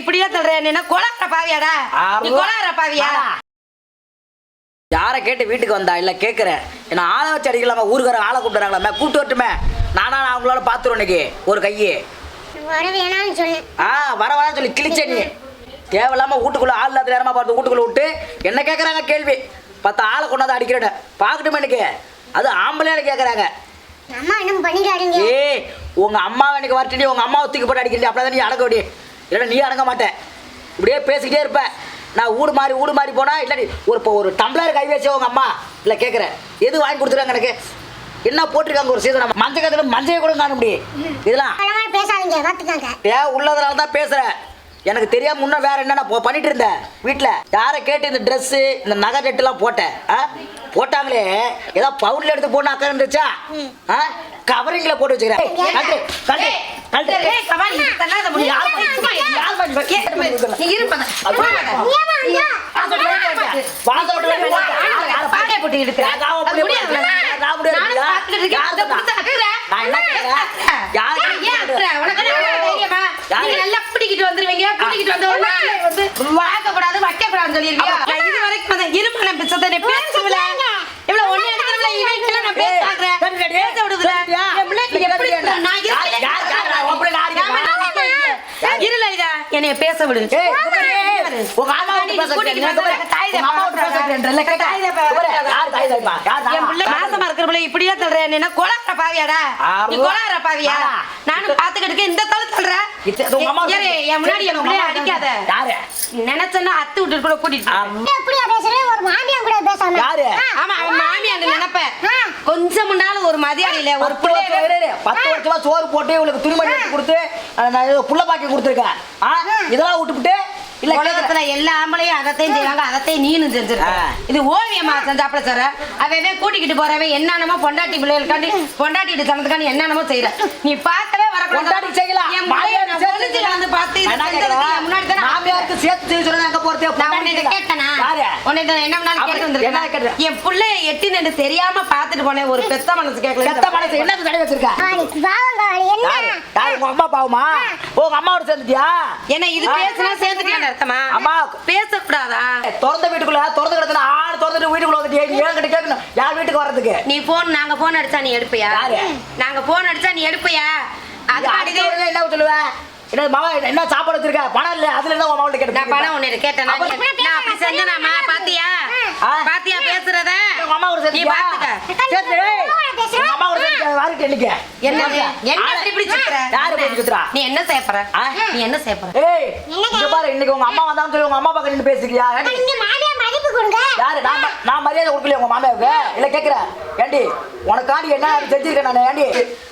இப்படியே தள்ளுற என்ன கொலாற பாவியாடா? நீ கொலாற பாவியா? யாரை கேட்டு வீட்டுக்கு வந்தா இல்ல கேக்குறேன் என்ன ஆளை வச்சு அடிக்கலாமா ஊருக்கார ஆளை கூப்பிடுறாங்களாமே கூப்பிட்டு வரட்டுமே. நானா நான் அவங்களோட பாத்துருவேன் இன்னைக்கு ஒரு கையே. வர வேணாம்னு சொன்னேன். ஆ வர வரன்னு சொல்லி கிழிச்ச நீ. தேவையில்லாம வீட்டுக்குள்ள ஆள் இல்லாத நேரமா பார்த்து வீட்டுக்குள்ள விட்டு என்ன கேக்குறாங்க? கேள்வி. பத்து ஆளை கொண்டாந்து அடிக்கிறேன் பார்க்கட்டுமே எனக்கு அது ஆம்பளையால கேக்குறாங்க. அம்மா ஏய் உங்க அம்மாவை எனக்கு வரட்டி உங்க அம்மாவை தூக்கி போட்டு அடிக்கிறீ அப்படியே நீ அடங்க விடி இல்லைன்னா நீ அடங்க மாட்டேன். இப்படியே பேசிக்கிட்டே இருப்ப. நான் ஊடு மாறி ஊடு மாறி போனா இல்லாட்டி ஒரு இப்போ ஒரு டம்ளர் கை வச்சு உங்க அம்மா இல்லை கேட்குறேன் எது வாங்கி கொடுத்துருக்காங்க எனக்கு? என்ன போட்டிருக்காங்க ஒரு சீசன் மஞ்சள் கத்துல மஞ்சள் கூட காண முடியும். இதெல்லாம் ஏன் உள்ளதுனால தான் பேசுகிறேன் எனக்கு தெரியாம முன்ன வேற என்ன நான் போ- பண்ணிட்டு இருந்தேன் வீட்டில் யாரை கேட்டு இந்த ட்ரெஸ்ஸு இந்த நகை நெட்டுலாம் போட்டேன் போட்டாங்களே. ஏதோ பவுன்ல எடுத்து போன அக்கா இருந்துச்சா? கவரிங்ல போட்டு வச்சுக்கிறேன். கூட்டிக்கிட்டு வந்த உடனே வந்து பார்க்கக்கூடாது, வைக்கக்கூடாதுன்னு சொல்லிருவியா? நான் இது வரைக்கும் வந்தேன். இருமா, நான் பிச்சத்தை நீ பேசுவல. இவ்வளவு ஒண்ணு எடுக்கிறவள இவன் நான் பேச பார்க்கிறேன். சரி, சரி. பேச விடுதுல. என் பிள்ளைக்கு எப்படி? நான்? இருல இதா, என்னைய பேச விடு உங்க தாய் யார் தாய்? யார் என்? பிள்ளை மாசமா இப்படியே தள்ளுற என்ன கொலாற பாவியாடா ஆமா. நீ கொலாற பாவியா ஆமா. நானும் பாத்துக்கிட்டு இருக்கேன், இந்த தள்ளுற என் முன்னாடி என் பிள்ளைய அடிக்காத? நினைச்சேன்னா அத்து விட்டு கூட கூட்டிட்டு. எப்படியா பேசுறேன் ஒரு மாமியா கூட பேசாம யாரு? ஆமா அவன். கொஞ்சம் முன்னால ஒரு மதியானம் இல்ல ஒரு பத்து பிள்ளை வருஷம். பத்து சோறு போட்டு இவளுக்கு துணிமணி கொடுத்து புள்ள பாக்கி கொடுத்துருக்கேன் இதெல்லாம் விட்டுப்புட்டு இல்ல. உலகத்துல எல்லா ஆம்பளையும் அதத்தையும் செய்வாங்க அதத்தையும் நீனும் செஞ்சிருக்க. இது ஓவியமா செஞ்சாப்புல சார் அவன் கூட்டிக்கிட்டு போறவன் என்னென்னமோ பொண்டாட்டி பிள்ளைகளுக்காண்டி பொண்டாட்டி தனத்துக்காண்டி என்னென்னமோ செய்யற நீ பார்த்தவே வரக்கூடாது செய்யலாம். வந்து பார்த்து முன்னாடி சேர்த்து எங்க போறது? கேட்டனா? உன்னை என்ன கேட்டு? என் பிள்ளைய எட்டி நின்று தெரியாம பார்த்துட்டு போனேன் ஒரு பெத்த மனசு கேட்கல செத்த மனசு என்ன தடை வச்சிருக்க யாரு? உங்க அம்மா பாவமா? உங்க அம்மாவோட சேர்ந்துட்டியா? என்ன இது பேசுனா சேர்ந்துக்கலாம் அர்த்தமா? அம்மா. பேசக்கூடாதா? திறந்த வீட்டுக்குள்ள திறந்து திறந்துட்டு வீட்டுக்குள்ள வந்துட்டியே. நீ ஏன் கிட்ட கேட்கணும்? யார் வீட்டுக்கு வர்றதுக்கு? நீ போன் நாங்க போன் அடிச்சா நீ எடுப்பியா? நாங்க போன் அடிச்சா நீ எடுப்பியா? அது என்ன சொல்லுவேன் என்ன மாமா என்ன சாப்பாடு வச்சிருக்க? பணம் இல்ல அதுல என்ன உன் மாவட்ட கேட்டு நான் பணம் ஒண்ணு கேட்டேன். நான் அப்படி செஞ்சனாமா பாத்தியா. பாத்தியா பேசுறத? உங்க அம்மா கூட நீ சேர்ந்துட்டியா? பாத்துக்க சரி, ஏய். உங்க எண்ணிக்க. என்னது என்ன ஆளு- இப்படி சுத்துற யாரு போய் சுத்துறா? நீ என்ன செய்ய போற ஆ? நீ என்ன செய்ய போற ஏய், இங்க பாரு, இன்னைக்கு உங்க அம்மா வந்தான்னு சொல்லி உங்க அம்மா பக்கம் நின்னு பேசிக்கிறியா? நீங்க மாமியா மதிப்பு கொடுங்க யாரு? நான் நான் மரியாதை கொடுக்கலையா உங்க மாமியாவுக்கு? இல்ல கேக்குறேன். ஏண்டி, உனக்காண்டி என்ன செஞ்சிருக்கேன் நானு? ஏண்டி,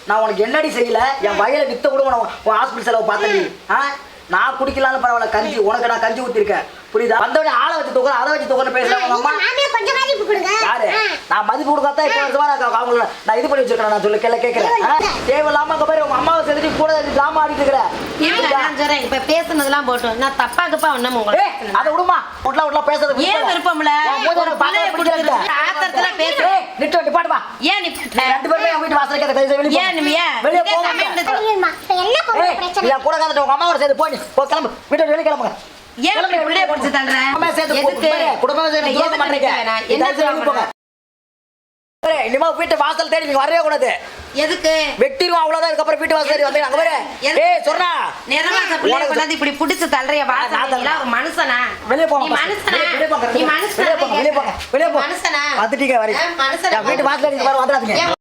நான் உனக்கு என்னடி செய்யல என் வயல வித்த கூட உன- ஹாஸ்பிட்டல் செலவு பார்த்தேன்டி. ஆ? நான் குடிக்கலாம்னு பரவாயில்ல கஞ்சி. உனக்கு நான் கஞ்சி ஊத்திருக்கேன். புரியுதா? வந்தவனே ஆளை வச்சு தூக்குறேன் அதை வச்சு தூக்குறேன் பேசுறேன் யாரு. நான் மதிப்பு கொடுக்காதான் இப்போ வருஷமா நான் அவங்கள நான் இது பண்ணி வச்சிருக்கேன் நான் சொல்ல கேட்க கேட்கிறேன்? தேவையில்லாம அங்க பாரு உங்க அம்மாவை சேர்த்துட்டு கூட டிராமா ஆடிட்டு இருக்கிறேன் சொல்றேன். இப்ப பேசுனதெல்லாம் போட்டோம். நான் தப்பா கப்பா ஒண்ணும் உங்களை ஏய், அதை விடுமா? ஒட்டலாம் ஒட்டலாம் பேசுறது ஏன் விருப்பம்ல? ஆத்திரத்துல பேச. நிட்டு ஏன் நீ ரெண்டு பேருமே வீட்டு வாசலுக்கு வெளியே ஏன் நீ வெளியே என்ன பிரச்சனை? கூட உங்க அம்மாவோட சேர்ந்து போய் போ கிளம்பு. வீட்டை வெளியே கிளம்புங்க. ஏன் பிடிச்சு? குடும்பமே சேர்ந்து எதுக்கு? குடும்பமே, என்ன போங்க. இனிமே வீட்டு வாசல் தேடி நீங்க வரவே கூடாது. எதுக்கு? வெட்டிடுவோம் அவ்வளவுதான். இதுக்கப்புறம் வீட்டு வாசல் வந்து அங்க பாரு? ஏய் சொன்னா நிறமாச பிள்ளைய கொண்டாந்து இப்படி புடிச்சு தள்ளுறிய நான் வாசல் தள்ளுறேன். நீலாம் ஒரு மனுஷனா? வெளியே போங்க நீ. மனுஷனா? வெளியே- போங்க நீ மனுஷனா? வெளியே போங்க வெளியே போங்க. மனுஷனா? வந்துட்டீங்க வரைக்கும் ஆ, மனுஷனா? வீட்டு வாசல் நீங்க வர வந்துடாதீங்க.